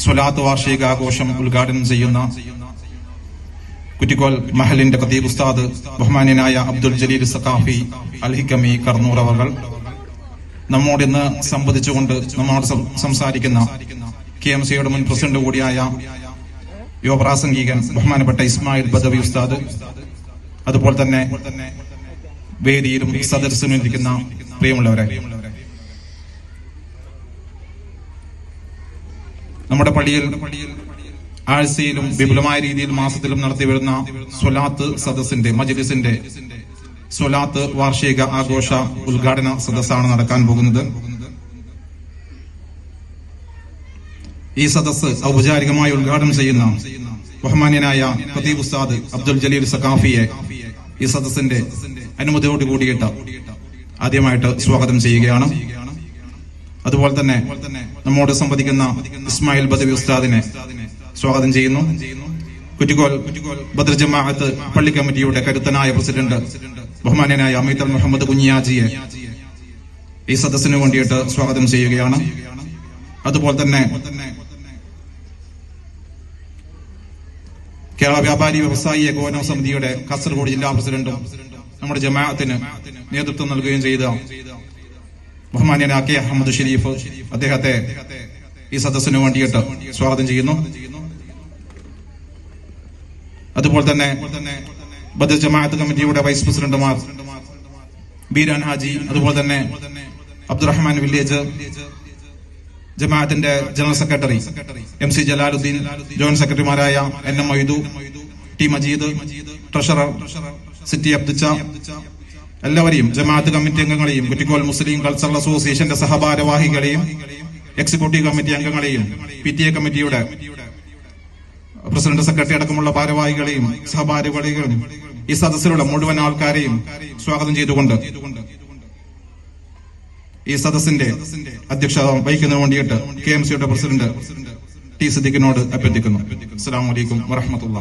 സ്വലാത്ത് വാർഷികാഘോഷം ഉദ്ഘാടനം ചെയ്യുന്ന കുറ്റിക്കോൽ മഹലിന്റെ ഖതീബ് ഉസ്താദ് ബഹുമാനായ അബ്ദുൽ ജലീൽ സഖാഫി അൽഹിക്കമി കർണൂർ അവർ നമ്മോട് ഇന്ന് സംബന്ധിച്ചുകൊണ്ട് നമ്മോട് സംസാരിക്കുന്ന കെ എം സിയുടെ മുൻ പ്രസിഡന്റ് കൂടിയായ യുവപ്രാസംഗികൻ ബഹുമാനപ്പെട്ട ഇസ്മായിൽ ബദവി ഉസ്താദ്. അതുപോലെ തന്നെ വേദിയിലും സദസ്സിലും ഇരിക്കുന്ന പ്രിയമുള്ളവരെ നമ്മുടെ പള്ളിയിൽ ആഴ്ചയിലും വിപുലമായ രീതിയിൽ മാസത്തിലും നടത്തി വരുന്ന സ്വലാത്ത് സദസ്സിന്റെ മജ്ലിസിന്റെ സ്വലാത്ത് വാർഷിക ആഘോഷ ഉദ്ഘാടന സദസ്സാണ് നടക്കാൻ പോകുന്നത്. ഈ സദസ്സ് ഔപചാരികമായി ഉദ്ഘാടനം ചെയ്യുന്ന ബഹുമാന്യനായ പ്രതീപ് ഉസ്താദ് അബ്ദുൽ ജലീൽ സഖാഫിയെ ഈ സദസ്സിന്റെ അനുമതിയോട് കൂടിയിട്ട് ആദ്യമായിട്ട് സ്വാഗതം ചെയ്യുകയാണ്. അതുപോലെ തന്നെ നമ്മോട് സംവദിക്കുന്ന ഇസ്മായിൽ ബദവി ഉസ്താദിനെ സ്വാഗതം ചെയ്യുന്നു. കുറ്റിക്കോൽ ബദർ ജമാഅത്ത് പള്ളി കമ്മിറ്റിയുടെ കരുത്തനായ പ്രസിഡന്റ് ബഹുമാനായ അമിതൽ മുഹമ്മദ് കുഞ്ഞിയാജിയെ ഈ സദസ്സിന് വേണ്ടിയിട്ട് സ്വാഗതം ചെയ്യുകയാണ്. അതുപോലെ തന്നെ കേരള വ്യാപാരി വ്യവസായി ഏകോപന സമിതിയുടെ കാസർഗോഡ് ജില്ലാ പ്രസിഡന്റും നമ്മുടെ ജമാഅത്തിന് നേതൃത്വം നൽകുകയും ചെയ്ത ബഹുമാന്യനായ അഹമ്മദ് ഷെരീഫ് അദ്ദേഹത്തെ ഈ സദസ്സിന് വേണ്ടിയിട്ട് സ്വാഗതം ചെയ്യുന്നു. അതുപോലെ തന്നെ ബദർ ജമാഅത്ത് കമ്മിറ്റിയുടെ വൈസ് പ്രസിഡന്റുമാർ ബീരാൻ ഹാജി അതുപോലെ തന്നെ അബ്ദുറഹ്മാൻ വില്ലേജ് ജമാഅത്തിന്റെ general secretary M C Jalaluddin joint സെക്രട്ടറിമാരായ N M Moidu T Majeed treasurer city Abduchcha എല്ലാവരെയും ജമാഅത്ത് കമ്മിറ്റി അംഗങ്ങളെയും കുറ്റിക്കോൽ മുസ്ലിം കൾച്ചറൽ അസോസിയേഷന്റെ സഹഭാരവാഹികളെയും എക്സിക്യൂട്ടീവ് കമ്മിറ്റി അംഗങ്ങളെയും പി ടി എ കമ്മിറ്റിയുടെ പ്രസിഡന്റ് സെക്രട്ടറി അടക്കമുള്ള ഭാരവാഹികളെയും സഹഭാരവാഹികളെയും ഈ സദസ്സിലുള്ള മുഴുവൻ ആൾക്കാരെയും സ്വാഗതം ചെയ്തുകൊണ്ട് ഈ സദസ്സിന്റെ അധ്യക്ഷത വഹിക്കുന്നതിന് വേണ്ടിയിട്ട് കെ എം സിയുടെ പ്രസിഡന്റ് ടി സിദ്ദിഖിനോട് അഭ്യർത്ഥിക്കുന്നു. അസ്സാം വലൈക്കും വറഹമത്തുള്ള